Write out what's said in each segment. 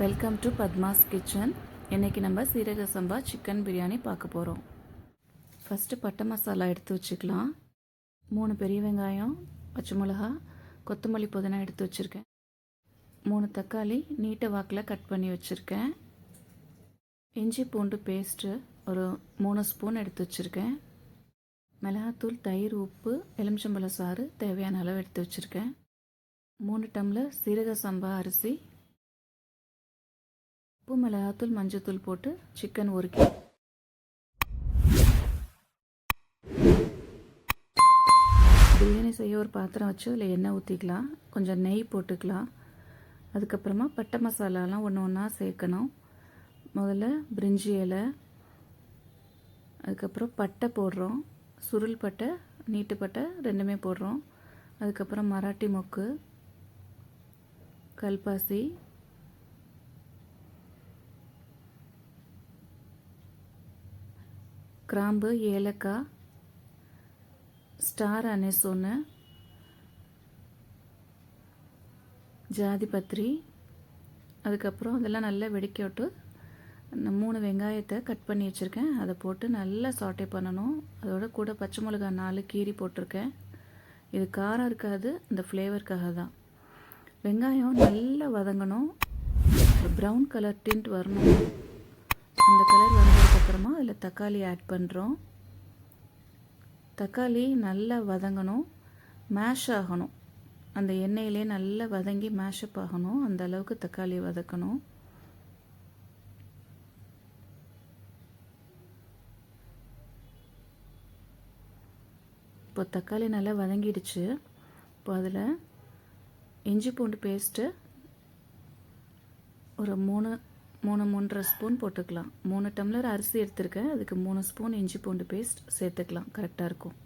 Welcome to Padma's kitchen இன்றைக்கி நம்ம சீரக சம்பா சிக்கன் பிரியாணி பார்க்க போகிறோம் ஃபஸ்ட்டு பட்டை மசாலா எடுத்து வச்சுக்கலாம். மூணு பெரிய வெங்காயம் பச்சை மிளகா கொத்தமல்லி புதினா எடுத்து வச்சுருக்கேன். மூணு தக்காளி நீட்டை வாக்கில் கட் பண்ணி வச்சுருக்கேன். இஞ்சி பூண்டு பேஸ்ட்டு ஒரு மூணு ஸ்பூன் எடுத்து வச்சுருக்கேன். மிளகாத்தூள் தயிர் உப்பு எலுமிச்சம்பழ சாறு தேவையான அளவு எடுத்து வச்சுருக்கேன். மூணு டம்ளர் சீரக சம்பா அரிசி உப்பு மிளகாத்தூள் மஞ்சத்தூள் போட்டு சிக்கன் ஒரு கிலோ பிரியாணி செய்ய ஒரு பாத்திரம் வச்சு அதில் எண்ணெய் ஊற்றிக்கலாம் கொஞ்சம் நெய் போட்டுக்கலாம். அதுக்கப்புறமா பட்டை மசாலாலாம் ஒன்று ஒன்றா சேர்க்கணும். முதல்ல பிரிஞ்சி இலை அதுக்கப்புறம் பட்டை போடுறோம். சுருள் பட்டை நீட்டு பட்டை ரெண்டுமே போடுறோம். அதுக்கப்புறம் மராட்டி மொக்கு கல்பாசி கிராம்பு ஏலக்காய் ஸ்டார் அனேஸ் ஒன்று ஜாதி பத்திரி அதுக்கப்புறம் அதெல்லாம் நல்லா வெடிக்க விட்டு மூணு வெங்காயத்தை கட் பண்ணி வச்சுருக்கேன். அதை போட்டு நல்லா சாட்டே பண்ணணும். அதோட கூட பச்சை மிளகா நாலு கீரி போட்டிருக்கேன். இது காரம் இருக்காது இந்த ஃப்ளேவருக்காக தான். வெங்காயம் நல்லா வதங்கணும். ப்ரௌன் கலர் டிண்ட் வரணும். அந்த கலர் அப்புறமா அதில் தக்காளி ஆட் பண்ணுறோம் தக்காளி நல்லா வதங்கணும். மேஷ் ஆகணும். அந்த எண்ணெயிலே நல்லா வதங்கி மேஷப் ஆகணும். அந்த அளவுக்கு தக்காளி வதக்கணும். இப்போ தக்காளி நல்லா வதங்கிடுச்சு. இப்போ அதில் இஞ்சி பூண்டு பேஸ்ட்டு ஒரு மூணு மூணு மூன்றரை ஸ்பூன் போட்டுக்கலாம். மூணு டம்ளர் அரிசி எடுத்திருக்கேன். அதுக்கு மூணு ஸ்பூன் இஞ்சி பூண்டு பேஸ்ட் சேர்த்துக்கலாம். கரெக்டாக இருக்கும்.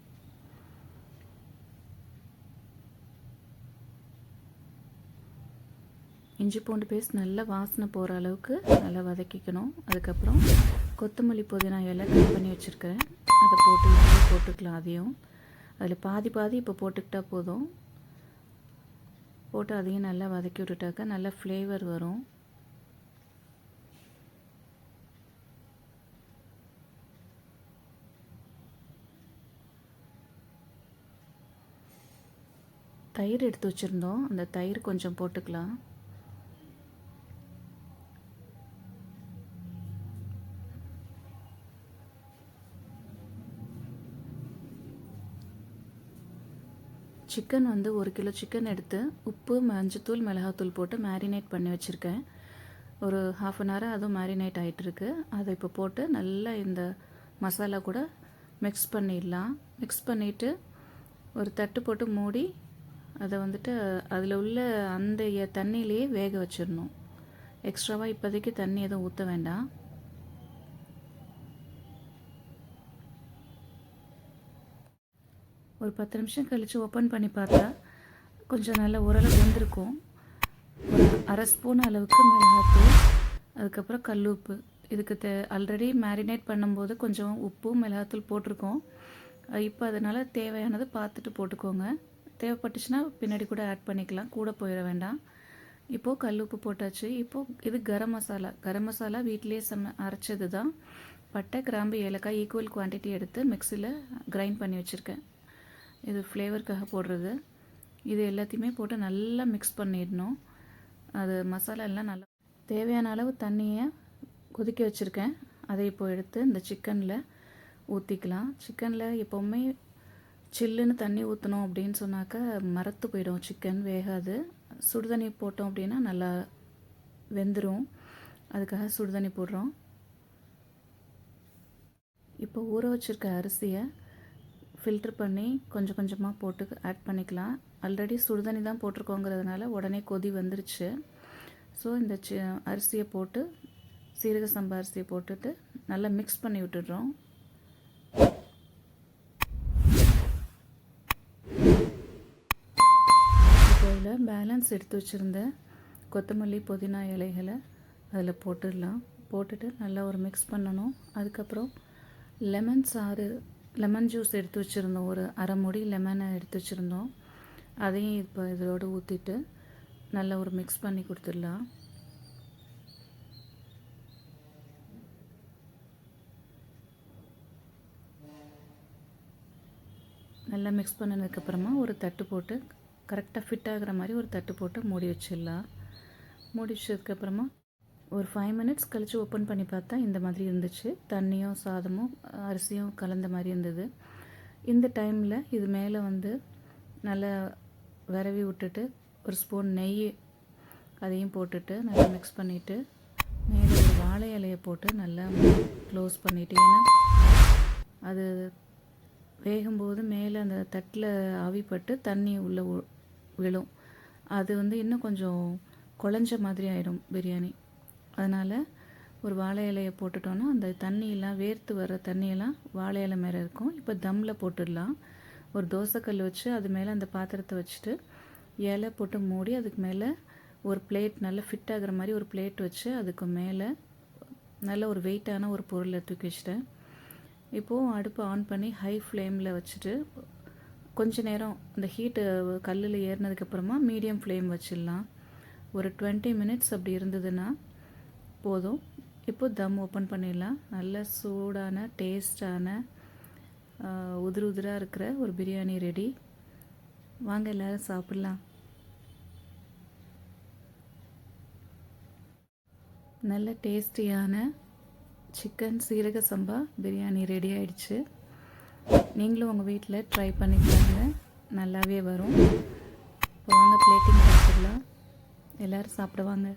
இஞ்சி பூண்டு பேஸ்ட் நல்லா வாசனை போகிற அளவுக்கு நல்லா வதக்கிக்கணும். அதுக்கப்புறம் கொத்தமல்லி புதினா இலை கட் பண்ணி வச்சுருக்கேன் அதை போட்டு போட்டுக்கலாம் அதையும். அதில் பாதி பாதி இப்போ போட்டுக்கிட்டால் போதும். போட்டு அதையும் நல்லா வதக்கி விட்டுட்டாக்கா நல்லா ஃப்ளேவர் வரும். தயிர் எடுத்து வச்சுருந்தோம். அந்த தயிர் கொஞ்சம் போட்டுக்கலாம். சிக்கன் வந்து ஒரு கிலோ சிக்கன் எடுத்து உப்பு மஞ்சத்தூள் மிளகாத்தூள் போட்டு மேரினேட் பண்ணி வச்சுருக்கேன். ஒரு ஹாஃப் அன் ஹவர் அதுவும் மேரினேட் ஆகிட்டுருக்கு அதை இப்போ போட்டு நல்லா இந்த மசாலா கூட மிக்ஸ் பண்ணிடலாம். மிக்ஸ் பண்ணிவிட்டு ஒரு தட்டு போட்டு மூடி அதை வந்துட்டு அதில் உள்ள அந்த தண்ணியிலேயே வேக வச்சிடணும். எக்ஸ்ட்ராவாக இப்போதைக்கு தண்ணி எதுவும் ஊற்ற வேண்டாம். ஒரு பத்து நிமிஷம் கழித்து ஓப்பன் பண்ணி பார்த்தா கொஞ்சம் நல்லா ஓரளவு வெந்திருக்கும். ஒரு அரை ஸ்பூன் அளவுக்கு மிளகாத்தூள் அதுக்கப்புறம் கல் உப்பு இதுக்கு தே ஆல்ரெடி மேரினேட் பண்ணும்போது கொஞ்சம் உப்பு மிளகாத்தூள் போட்டிருக்கோம். இப்போ அதனால் தேவையானது பார்த்துட்டு போட்டுக்கோங்க. தேவைப்பட்டுச்சுன்னா பின்னாடி கூட ஆட் பண்ணிக்கலாம். கூட போயிட வேண்டாம். இப்போது கல் உப்பு போட்டாச்சு. இப்போது இது கரம் மசாலா. கரம் மசாலா வீட்டிலேயே சம அரைச்சது தான் பட்டை கிராம்பு ஏலக்காய் ஈக்குவல் குவான்டிட்டி எடுத்து மிக்சியில் கிரைண்ட் பண்ணி வச்சுருக்கேன். இது ஃப்ளேவருக்காக போடுறது. இது எல்லாத்தையுமே போட்டு நல்லா மிக்ஸ் பண்ணிடணும். அது மசாலா எல்லாம் நல்லா தேவையான அளவு தண்ணியை கொதிக்க வச்சுருக்கேன். அதை இப்போ எடுத்து இந்த சிக்கனில் ஊற்றிக்கலாம் சிக்கனில் எப்போவுமே சில்லுன்னு தண்ணி ஊற்றணும் அப்படின்னு சொன்னாக்கா மரத்து போயிடும். சிக்கன் வேகாது. சுடுதண்ணி போட்டோம் அப்படின்னா நல்லா வெந்துடும் அதுக்காக சுடுதண்ணி போடுறோம். இப்போ ஊற வச்சுருக்க அரிசியை ஃபில்ட்ரு பண்ணி கொஞ்சம் கொஞ்சமாக போட்டு ஆட் பண்ணிக்கலாம். ஆல்ரெடி சுடுதண்ணி தான் போட்டிருக்கோங்கிறதுனால உடனே கொதி வந்துருச்சு. ஸோ இந்த சி அரிசியை போட்டு சீரக சம்பா அரிசியை போட்டுட்டு நல்லா மிக்ஸ் பண்ணி விட்டுடுறோம். எசன்ஸ் எடுத்து வச்சுருந்த கொத்தமல்லி புதினா இலைகளை அதில் போட்டுடலாம். போட்டுட்டு நல்லா ஒரு மிக்ஸ் பண்ணணும். அதுக்கப்புறம் லெமன் சாறு லெமன் ஜூஸ் எடுத்து வச்சுருந்தோம். ஒரு அரை முடி லெமனை எடுத்து வச்சுருந்தோம். அதையும் இப்போ இதோடு ஊற்றிட்டு நல்லா ஒரு மிக்ஸ் பண்ணி கொடுத்துடலாம். நல்லா மிக்ஸ் பண்ணதுக்கப்புறமா ஒரு தட்டு போட்டு கரெக்டாக ஃபிட் ஆகிற மாதிரி ஒரு தட்டு போட்டு மூடி வச்சிடலாம். மூடி வச்சதுக்கப்புறமா ஒரு ஃபைவ் மினிட்ஸ் கழித்து ஓப்பன் பண்ணி பார்த்தா இந்த மாதிரி இருந்துச்சு. தண்ணியும் சாதமும் அரிசியும் கலந்த மாதிரி இருந்தது. இந்த டைமில் இது மேலே வந்து நல்லா விரவி விட்டுட்டு ஒரு ஸ்பூன் நெய் அதையும் போட்டுட்டு நல்லா மிக்ஸ் பண்ணிவிட்டு மேலே ஒரு வாழை இலையை போட்டு நல்லா க்ளோஸ் பண்ணிவிட்டு ஏன்னா அது வேகும்போது மேலே அந்த தட்டில் ஆவிப்பட்டு தண்ணி உள்ளே விழும். அது வந்து இன்னும் கொஞ்சம் குழஞ்ச மாதிரி ஆகிடும் பிரியாணி. அதனால் ஒரு வாழை இலையை போட்டுட்டோன்னா அந்த தண்ணியெல்லாம் வேர்த்து வர தண்ணியெல்லாம் வாழை இலை மேலே இருக்கும். இப்போ தம்மில் போட்டுடலாம். ஒரு தோசைக்கல் வச்சு அது மேலே அந்த பாத்திரத்தை வச்சுட்டு இலை போட்டு மூடி அதுக்கு மேலே ஒரு பிளேட் நல்லா ஃபிட் ஆகிற மாதிரி ஒரு பிளேட் வச்சு அதுக்கு மேலே நல்ல ஒரு வெயிட்டான ஒரு பொருளை தூக்கி வச்சுட்டேன். இப்போது அடுப்பை ஆன் பண்ணி ஹை ஃப்ளேமில் வச்சுட்டு கொஞ்ச நேரம் அந்த ஹீட்டு கல்லில் ஏறினதுக்கப்புறமா மீடியம் ஃப்ளேம் வச்சிடலாம். ஒரு டுவெண்ட்டி மினிட்ஸ் அப்படி இருந்ததுன்னா போதும். இப்போ தம் ஓப்பன் பண்ணிடலாம். நல்ல சூடான டேஸ்டான உதிரு உதிராக இருக்கிற ஒரு பிரியாணி ரெடி வாங்க எல்லோரும் சாப்பிட்லாம். நல்ல டேஸ்டியான சிக்கன் சீரக சம்பா பிரியாணி ரெடி ஆயிடுச்சு. நீங்களும் உங்கள் வீட்டில் ட்ரை பண்ணி பாருங்க நல்லாவே வரும். இப்போ வாங்க பிளேட்டிங் பார்த்துக்கலாம். எல்லோரும் சாப்பிடுவாங்க.